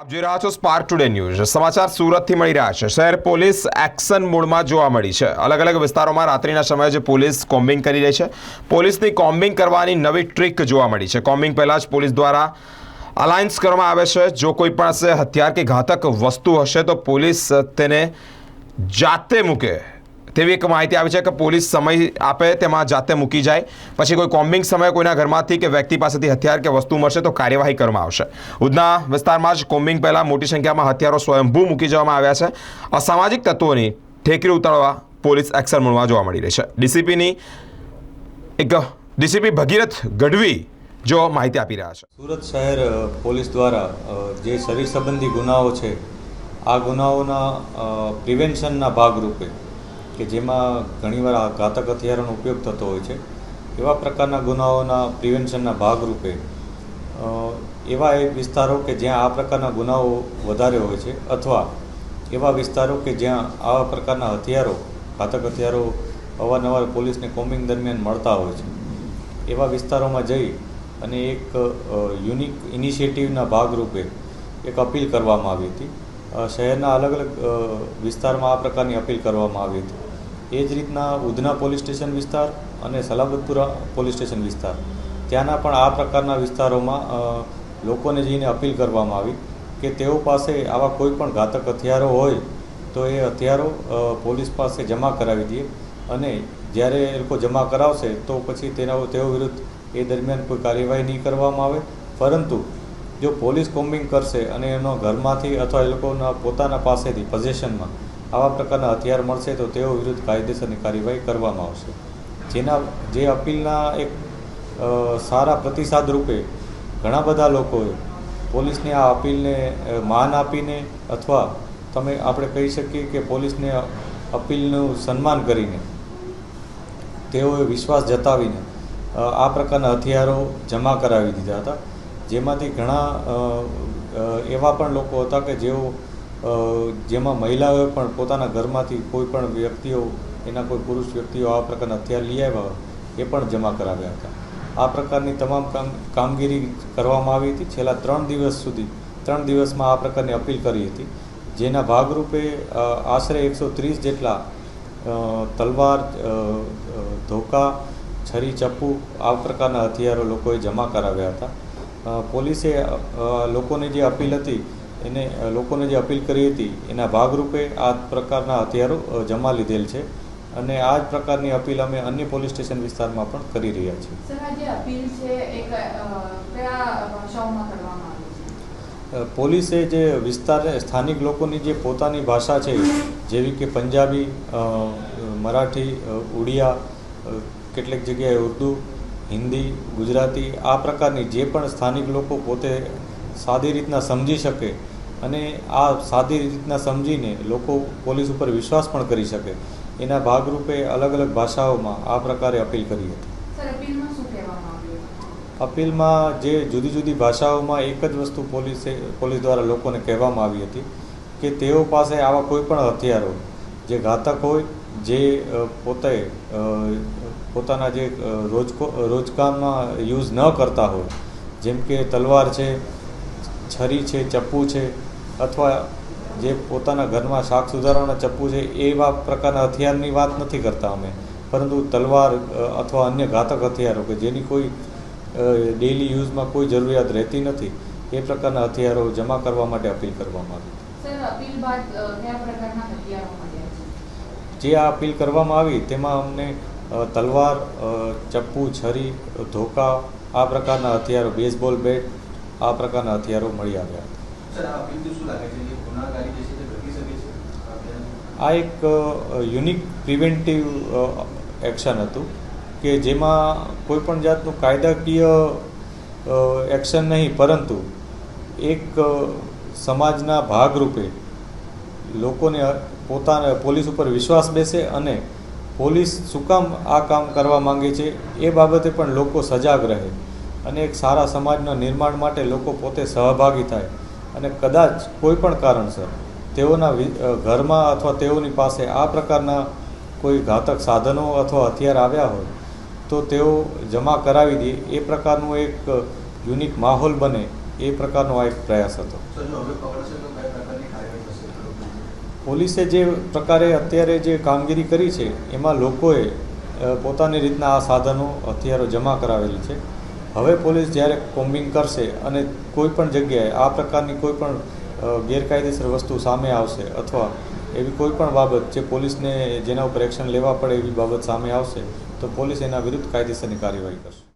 આપ જોઈ રહ્યા છો સ્પાર્ક ટુડે ન્યૂઝ સમાચાર સુરતથી મળી રહ્યા છે. શહેર પોલીસ એક્શન મોડમાં જોવા મળી છે. અલગ અલગ વિસ્તારોમાં રાત્રિના સમયે જે પોલીસ કોમ્બિંગ કરી રહી છે. પોલીસની કોમ્બિંગ કરવાની નવી ટ્રીક જોવા મળી છે. કોમ્બિંગ પહેલાં જ પોલીસ દ્વારા અલાયન્સ કરવામાં આવે છે. જો કોઈ પાસે હથિયાર કે ઘાતક વસ્તુ હશે તો પોલીસ તેને જાતે મૂકે. તેવી એક માહિતી આવી છે કે પોલીસ સમય આપે તેમાં જાતે મૂકી જાય. પછી કોઈ કોમ્બિંગ સમયે કોઈના ઘરમાંથી કે વ્યક્તિ પાસેથી હથિયાર કે વસ્તુ મળશે તો કાર્યવાહી કરવામાં આવશે. ઉધના વિસ્તારમાં જ કોમ્બિંગ પહેલાં મોટી સંખ્યામાં હથિયારો સ્વયંભૂ મૂકી જવામાં આવ્યા છે. અસામાજિક તત્વોની ઠેકરી ઉતારવા પોલીસ એક્શન મળવા જોવા મળી રહી છે. ડીસીપીની એક ડીસીપી ભગીરથ ગઢવી જો માહિતી આપી રહ્યા છે. સુરત શહેર પોલીસ દ્વારા જે શરીર સંબંધી ગુનાઓ છે, આ ગુનાઓના પ્રિવેન્શનના ભાગરૂપે કે જેમાં ઘણીવાર આ ઘાતક હથિયારોનો ઉપયોગ થતો હોય છે. એવા પ્રકારના ગુનાઓના પ્રિવેન્શનના ભાગરૂપે એવા એ વિસ્તારો કે જ્યાં આ પ્રકારના ગુનાઓ વધારે હોય છે અથવા એવા વિસ્તારો કે જ્યાં આવા પ્રકારના હથિયારો, ઘાતક હથિયારો અવારનવાર પોલીસને કોમ્બિંગ દરમિયાન મળતા હોય છે. એવા વિસ્તારોમાં જઈ અને એક યુનિક ઇનિશિયેટિવના ભાગરૂપે એક અપીલ કરવામાં આવી હતી. શહેરના અલગ અલગ વિસ્તારમાં આ પ્રકારની અપીલ કરવામાં આવી હતી. એ જ રીતના ઉધના પોલીસ સ્ટેશન વિસ્તાર અને સલાબતપુરા પોલીસ સ્ટેશન વિસ્તાર. ત્યાંના પણ આ પ્રકારના વિસ્તારોમાં લોકોને જઈને અપીલ કરવામાં આવી કે તેઓ પાસે આવા કોઈ પણ ઘાતક હથિયારો હોય તો એ હથિયારો પોલીસ પાસે જમા કરાવી દઈએ અને જ્યારે એ લોકો જમા કરાવશે તો પછી તેના તેઓ વિરુદ્ધ એ દરમિયાન કોઈ કાર્યવાહી નહીં કરવામાં આવે. પરંતુ જો પોલીસ કોમ્બિંગ કરશે અને એનો ઘરમાંથી અથવા એ લોકોના પોતાના પાસેથી પોઝેશનમાં આવા પ્રકારના હથિયાર મળશે, તો તેઓ વિરુદ્ધ કાયદેસરની કાર્યવાહી કરવામાં આવશે. જેના, જે અપીલના એક સારા પ્રતિસાદ રૂપે ઘણા બધા લોકોએ પોલીસની આ અપીલને માન આપીને અથવા તમે, આપણે કહી શકીએ કે પોલીસને અપીલનું સન્માન કરીને તેઓએ વિશ્વાસ જતાવીને આ પ્રકારના હથિયારો જમા કરાવી દીધા હતા. જેમાંથી ઘણા એવા પણ લોકો હતા કે જેઓ જેમાં મહિલાઓએ પણ પોતાના ઘરમાંથી કોઈ પણ વ્યક્તિઓ, એના કોઈ પુરુષ વ્યક્તિઓ આ પ્રકારના હથિયાર લઈ આવ્યા એ પણ જમા કરાવ્યા હતા. આ પ્રકારની તમામ કામ, કામગીરી કરવામાં આવી હતી. છેલ્લા ત્રણ દિવસ સુધી, ત્રણ દિવસમાં આ પ્રકારની અપીલ કરી હતી, જેના ભાગરૂપે આશરે એકસો ત્રીસ જેટલા તલવાર ધોકા, છરી, ચપ્પુ, આ પ્રકારના હથિયારો લોકોએ જમા કરાવ્યા હતા. પોલીસે લોકોની જે અપીલ હતી એને લોકોને જે અપીલ કરી હતી એના ભાગરૂપે આ પ્રકારના હથિયારો જમા લીધેલ છે. અને આ જ પ્રકારની અપીલ અમે અન્ય પોલીસ સ્ટેશન વિસ્તારમાં પણ કરી રહ્યા છીએ. પોલીસે જે વિસ્તાર સ્થાનિક લોકોની જે પોતાની ભાષા છે જેવી કે પંજાબી મરાઠી ઉડિયા કેટલીક જગ્યાએ ઉર્દુ હિન્દી ગુજરાતી આ પ્રકારની જે પણ સ્થાનિક લોકો પોતે સાદી રીતના સમજી શકે અને આ સાદી રીતના સમજીને લોકો પોલીસ ઉપર વિશ્વાસ પણ કરી શકે. એના ભાગરૂપે અલગ અલગ ભાષાઓમાં આ પ્રકારે અપીલ કરી હતી. અપીલમાં જે જુદી જુદી ભાષાઓમાં એક જ વસ્તુ પોલીસે પોલીસ દ્વારા લોકોને કહેવામાં આવી હતી કે તેઓ પાસે આવા કોઈ પણ હથિયારો જે ઘાતક હોય જે પોતે પોતાના જે રોજકો રોજકામમાં યુઝ ન કરતા હોય, જેમ કે તલવાર છે, છરી છે, ચપ્પુ છે, અથવા જે પોતાના ઘરમાં શાક સુધારવાના ચપ્પુ છે, એવા પ્રકારના હથિયારની વાત નથી કરતા અમે. પરંતુ તલવાર અથવા અન્ય ઘાતક હથિયારો કે જેની કોઈ ડેઇલી યુઝમાં કોઈ જરૂરિયાત રહેતી નથી, એ પ્રકારના હથિયારો જમા કરવા માટે અપીલ કરવામાં આવી. જે આ અપીલ કરવામાં આવી તેમાં અમને તલવાર ચપ્પુ છરી ધોકા આ પ્રકારના હથિયારો બેઝબોલ બેટ આ પ્રકારના હથિયારો મળી આવ્યા? આ એક યુનિક પ્રિવેન્ટિવ એક્શન હતું કે જેમાં કોઈ પણ જાતનું કાયદાકીય એક્શન નહીં પરંતુ એક સમાજના ભાગરૂપે લોકોને પોતાના પોલીસ ઉપર વિશ્વાસ બેસે અને પોલીસ શું કામ આ કામ કરવા માંગે છે એ બાબતે પણ લોકો સજાગ રહે અને એક સારા સમાજના નિર્માણ માટે લોકો પોતે સહભાગી થાય. અને કદાચ કોઈ પણ કારણસર તેઓના ઘરમાં અથવા તેઓની પાસે આ પ્રકારના કોઈ ઘાતક સાધનો અથવા હથિયાર આવ્યા હોય તો તેઓ જમા કરાવી દે. એ પ્રકારનું એક યુનિક માહોલ બને એ પ્રકારનો આ એક પ્રયાસ હતો સર જો હવે પકડશે તો કઈ પ્રકારની કાર્યવાહી થશે આરોપીની? પોલીસે જે પ્રકારે અત્યારે જે કામગીરી કરી છે, એમાં લોકોએ પોતાની રીતના આ સાધનો હથિયારો જમા કરાવેલી છે. હવે પોલીસ જ્યારે કોમ્બિંગ કરશે અને કોઈ પણ જગ્યાએ આ પ્રકારની કોઈ પણ ગેરકાયદેસર વસ્તુ સામે આવશે અથવા એવી કોઈ પણ બાબત જે પોલીસને જેના ઉપર એક્શન લેવા પડે એવી બાબત સામે આવશે, તો પોલીસ એના વિરુદ્ધ કાયદેસરની કાર્યવાહી કરશે.